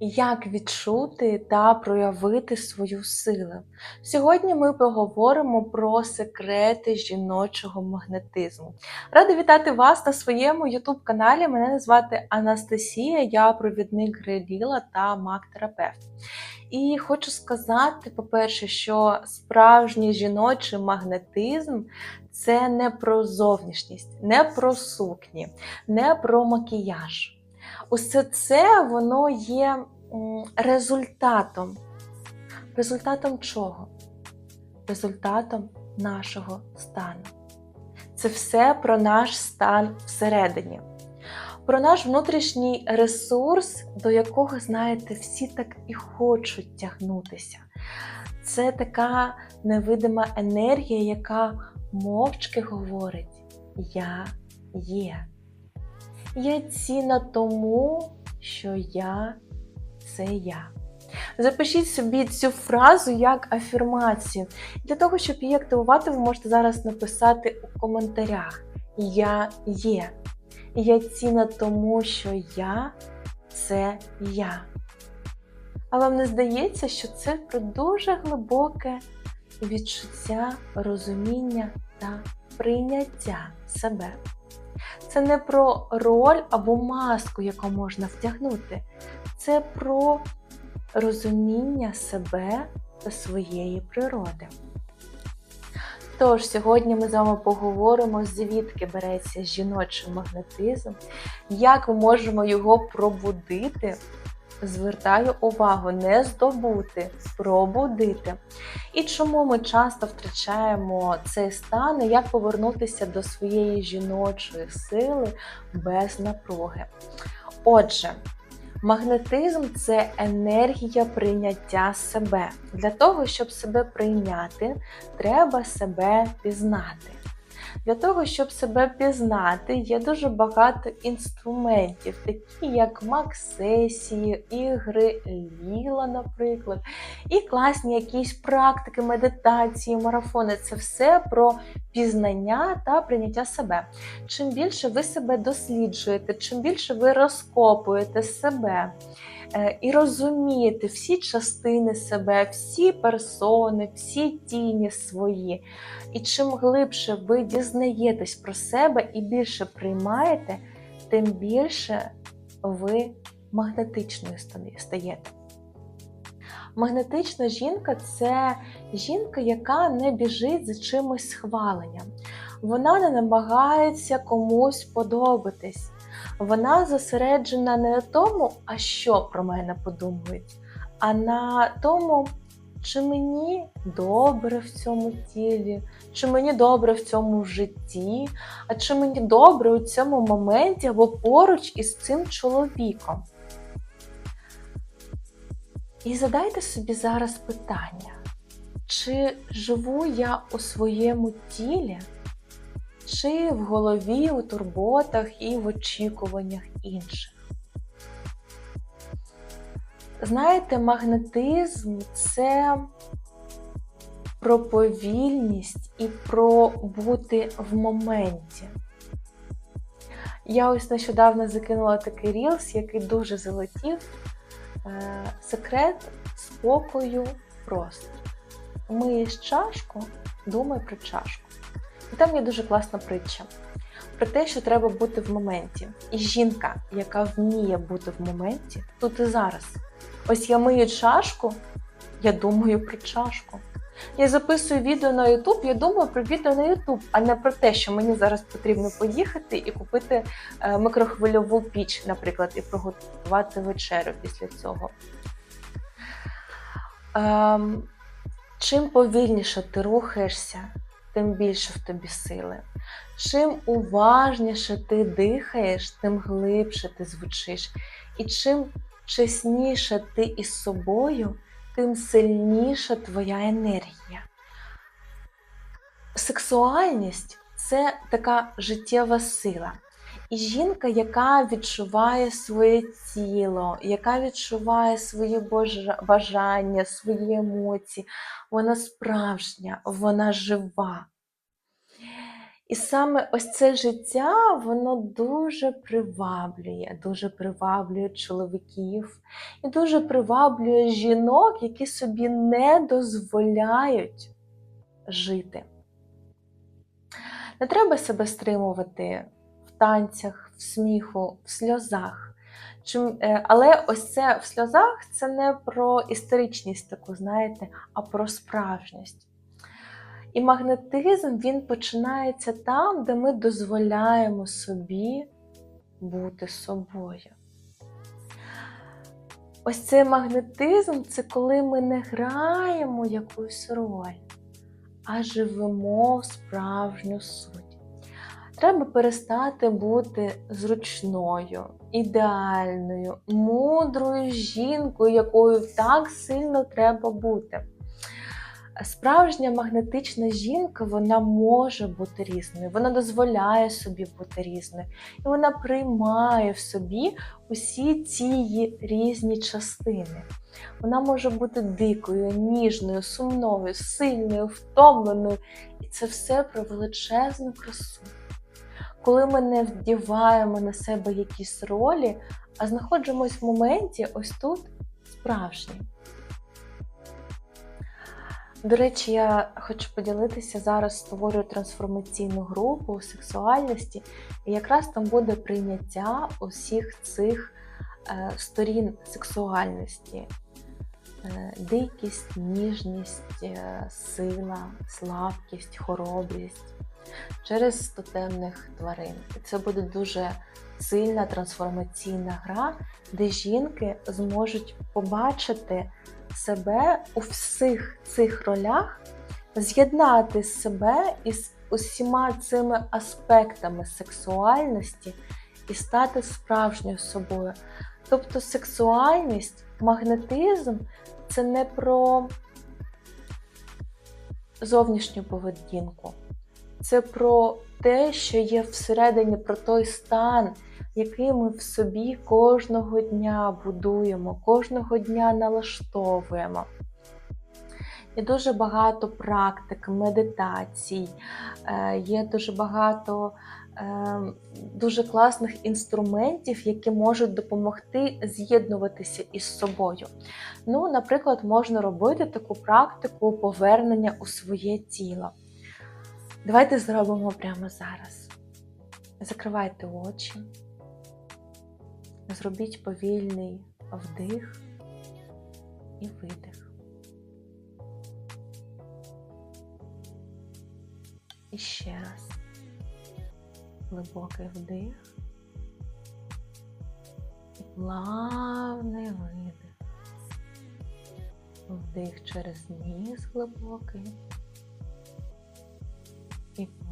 Як відчути та проявити свою силу? Сьогодні ми поговоримо про секрети жіночого магнетизму. Рада вітати вас на своєму youtube каналі. Мене звати Анастасія, я провідник Греліла та маг-терапевт. І хочу сказати, по-перше, що справжній жіночий магнетизм це не про зовнішність, не про сукні, не про макіяж. Усе це воно є результатом. Результатом чого? Результатом нашого стану. Це все про наш стан всередині, про наш внутрішній ресурс, до якого, знаєте, всі так і хочуть тягнутися. Це така невидима енергія, яка мовчки говорить: Я є. Є ціна тому, що я це я. Запишіть собі цю фразу як афірмацію. Для того, щоб її активувати, ви можете зараз написати у коментарях: Я є. Є ціна тому, що я це я. А вам не здається, що це про дуже глибоке відчуття, розуміння та прийняття себе. Це не про роль або маску, яку можна втягнути. Це про розуміння себе та своєї природи. Тож, сьогодні ми з вами поговоримо, звідки береться жіночий магнетизм, як ми можемо його пробудити. Звертаю увагу, не здобути, пробудити. І чому ми часто втрачаємо цей стан, і як повернутися до своєї жіночої сили без напруги. Отже, магнетизм це енергія прийняття себе. Для того, щоб себе прийняти, треба себе пізнати. Для того, щоб себе пізнати, є дуже багато інструментів, такі як мак-сесії, ігри Ліла, наприклад, і класні якісь практики, медитації, марафони це все про пізнання та прийняття себе. Чим більше ви себе досліджуєте, чим більше ви розкопуєте себе. Е, І розумієте всі частини себе, всі персони, всі тіні свої. І чим глибше ви дізнаєтесь про себе і більше приймаєте, тим більше ви магнетичною стаєте. Магнетична жінка це жінка, яка не біжить за чимось схваленням. Вона не намагається комусь подобатись. Вона зосереджена не на тому, а що про мене подумають, а на тому, чи мені добре в цьому тілі, чи мені добре в цьому житті, а чи мені добре у цьому моменті або поруч із цим чоловіком. І задайте собі зараз питання, чи живу я у своєму тілі, чи в голові, у турботах і в очікуваннях інших. Знаєте, магнетизм це про повільність і про бути в моменті. Я ось нещодавно закинула такий рілс, який дуже залетів. Е, Секрет спокою просто. Миєш чашку, думай про чашку. І там є дуже класна притча про те, що треба бути в моменті. І жінка, яка вміє бути в моменті, тут і зараз. Ось я мию чашку, я думаю про чашку. Я записую відео на YouTube, я думаю про відео на YouTube, а не про те, що мені зараз потрібно поїхати і купити е, микрохвильову піч, наприклад, і приготувати вечерю після цього. Ем, чим повільніше ти рухаєшся, тим більше в тобі сили. Чим уважніше ти дихаєш, тим глибше ти звучиш. І чим чесніше ти із собою, тим сильніша твоя енергія. Сексуальність це така життєва сила. І жінка, яка відчуває своє тіло, яка відчуває свої бажання, свої емоції, вона справжня, вона жива. І саме ось це життя, воно дуже приваблює, дуже приваблює чоловіків і дуже приваблює жінок, які собі не дозволяють жити. Не треба себе стримувати танцях, в сміху, в сльозах. Чим, е, але ось це в сльозах це не про історичність таку, знаєте, а про справжність. І магнетизм він починається там, де ми дозволяємо собі бути собою. Ось цей магнетизм це коли ми не граємо якусь роль, а живемо в справжню суть. Треба перестати бути зручною, ідеальною, мудрою жінкою, якою так сильно треба бути. Справжня магнетична жінка вона може бути різною, вона дозволяє собі бути різною, і вона приймає в собі усі ці різні частини. Вона може бути дикою, ніжною, сумною, сильною, втомленою. І це все про величезну красу. Коли ми не вдіваємо на себе якісь ролі, а знаходимось в моменті ось тут справжній. До речі, я хочу поділитися зараз створюю трансформаційну групу у сексуальності, і якраз там буде прийняття усіх цих е, сторін сексуальності: е, дикість, ніжність, е, сила, слабкість, хоробрість через тотемних тварин. І це буде дуже сильна трансформаційна гра, де жінки зможуть побачити себе у всіх цих ролях, з'єднати себе із усіма цими аспектами сексуальності і стати справжньою собою. Тобто сексуальність, магнетизм це не про зовнішню поведінку, це про те, що є всередині, про той стан, який ми в собі кожного дня будуємо, кожного дня налаштовуємо. Є дуже багато практик, медитацій, е, є дуже багато е, дуже класних інструментів, які можуть допомогти з'єднуватися із собою. Ну, Наприклад, можна робити таку практику повернення у своє тіло. Давайте зробимо прямо зараз. Закривайте очі. Зробіть повільний вдих і видих. І ще раз глибокий вдих і плавний видих. Вдих через ніс глибокий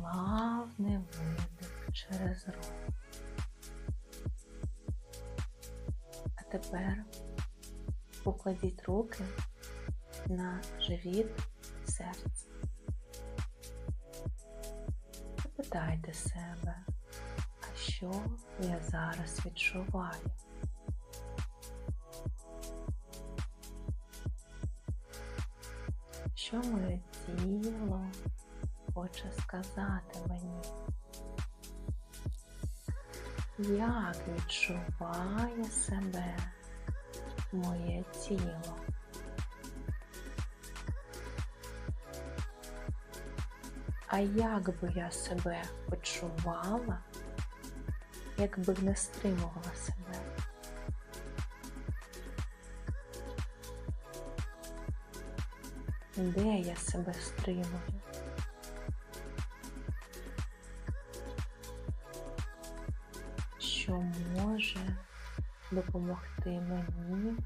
плавний видих через рот. тепер покладіть руки на живіт серце. Запитайте себе, а що я зараз відчуваю? Що моє тіло хоче сказати мені? як відчуває себе моє тіло. А як би я себе почувала, якби не стримувала себе? Де я себе стримую? Допомогти мені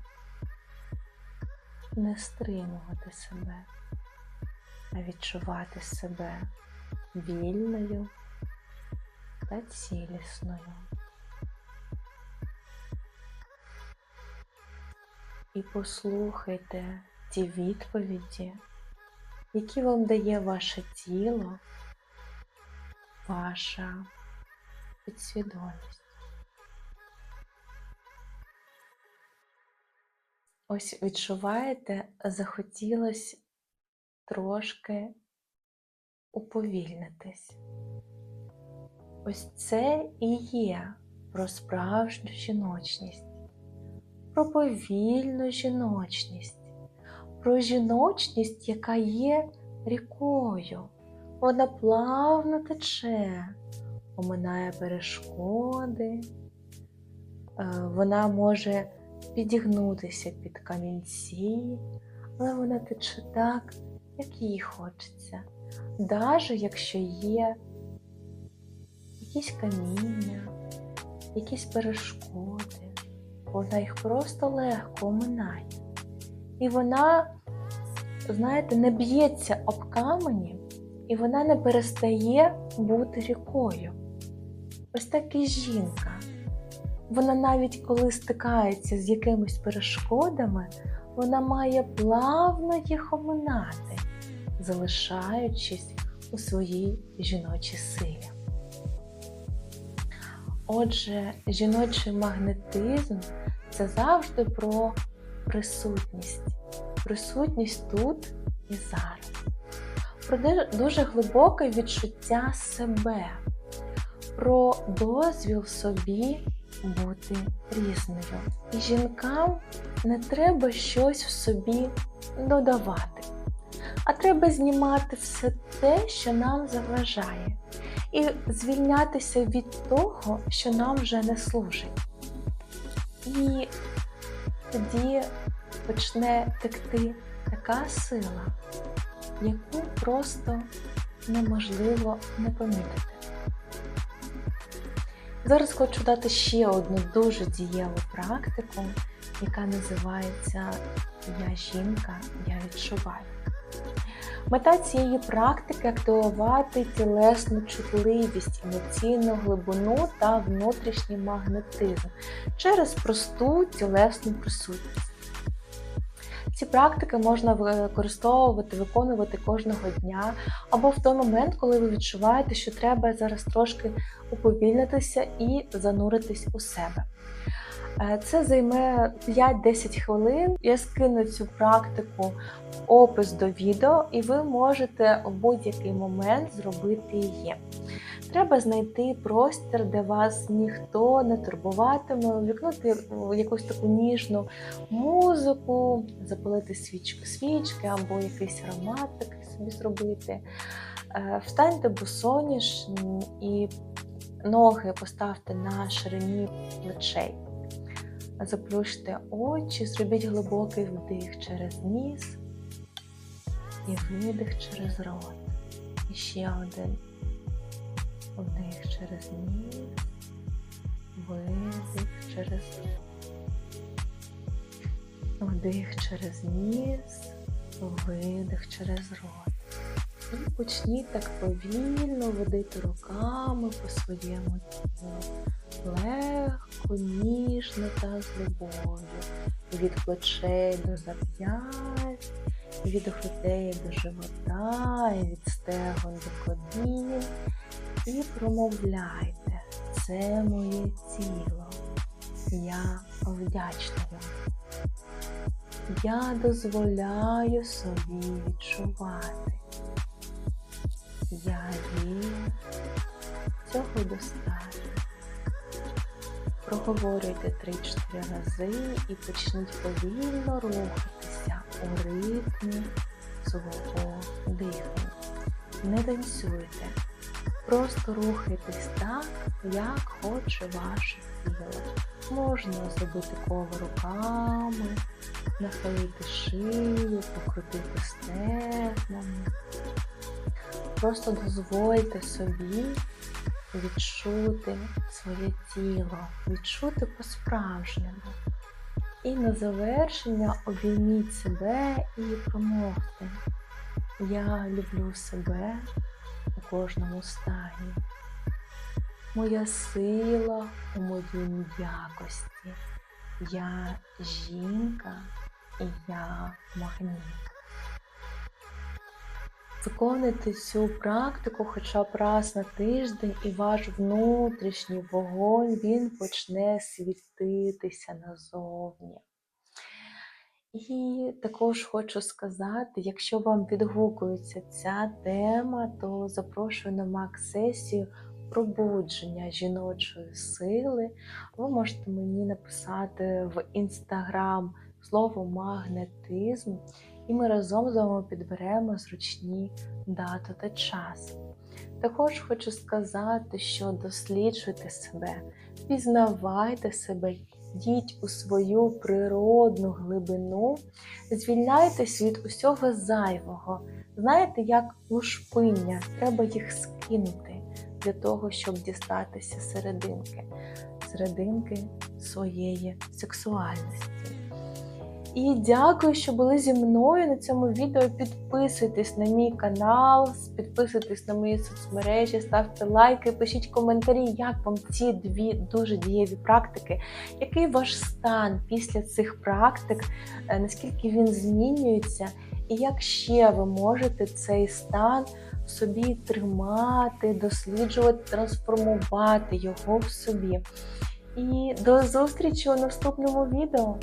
не стримувати себе, а відчувати себе вільною та цілісною. І послухайте ті відповіді, які вам дає ваше тіло, ваша підсвідомість. Ось відчуваєте, захотілося трошки уповільнитись. Ось це і є про справжню жіночність, про повільну жіночність, про жіночність, яка є рікою. Вона плавно тече, оминає перешкоди, е, вона може підігнутися під камінці, але вона тече так, як їй хочеться, навіть якщо є якісь каміння, якісь перешкоди, вона їх просто легко оминає. І вона, знаєте, не б'ється об камені, і вона не перестає бути рікою. Ось так і жінка. Вона навіть коли стикається з якимись перешкодами, вона має плавно їх оминати, залишаючись у своїй жіночій силі. Отже, жіночий магнетизм це завжди про присутність, присутність тут і зараз, про дуже глибоке відчуття себе, про дозвіл собі бути різною. І жінкам не треба щось в собі додавати, а треба знімати все те, що нам заважає, і звільнятися від того, що нам вже не служить. І тоді почне текти така сила, яку просто неможливо не помітити. Зараз хочу дати ще одну дуже дієву практику, яка називається Я жінка, я відчуваю. Мета цієї практики активувати тілесну чутливість, емоційну глибину та внутрішній магнетизм через просту тілесну присутність. Ці практики можна використовувати, виконувати кожного дня, або в той момент, коли ви відчуваєте, що треба зараз трошки уповільнитися і зануритись у себе. Е, це займе 5-10 хвилин. Я скину цю практику в опис до відео, і ви можете в будь-який момент зробити її. Треба знайти простір, де вас ніхто не турбуватиме, вікнути якусь таку ніжну музику, запалити свічку, свічки або якийсь аромат такий собі зробити. Е, встаньте босоніж і ноги поставте на ширині плечей. Заплющте очі, зробіть глибокий вдих через ніс і видих через рот. І ще один. Вдих через ніс, видих через вдих через ніс, видих через рот. І почніть так повільно водити руками по своєму тілу. Легко, ніжно та з любов'ю. Від плечей до зап'ясть, від грудей до живота, і від стегон до колін. І промовляйте, це моє тіло. Я вдячна вам. Я дозволяю собі відчувати. Я вірю, цього достатньо. Проговорюйте 3-4 рази і почніть повільно рухатися у ритмі свого дихання. Не танцюйте. Просто рухайтесь так, як хоче ваше тіло. Можна зробити коло руками, нахилити шию, покрутити стегнами. Просто дозвольте собі відчути своє тіло, відчути по-справжньому. І на завершення обійміть себе і промовте. Я люблю себе кожному стані. Моя сила у моїй м'якості. Я жінка і я магніт. Виконуйте цю практику хоча б раз на тиждень, і ваш внутрішній вогонь він почне світитися назовні. І також хочу сказати, якщо вам відгукується ця тема, то запрошую на мак-сесію пробудження жіночої сили, ви можете мені написати в інстаграм слово магнетизм, і ми разом з вами підберемо зручні дату та час. Також хочу сказати, що досліджуйте себе, пізнавайте себе, йдіть у свою природну глибину, звільняйтесь від усього зайвого. Знаєте, як лушпиння, треба їх скинути для того, щоб дістатися серединки, серединки своєї сексуальності. І дякую, що були зі мною на цьому відео. Підписуйтесь на мій канал, підписуйтесь на мої соцмережі, ставте лайки, пишіть коментарі, як вам ці дві дуже дієві практики, який ваш стан після цих практик, е, наскільки він змінюється, і як ще ви можете цей стан в собі тримати, досліджувати, трансформувати його в собі. І до зустрічі у наступному відео.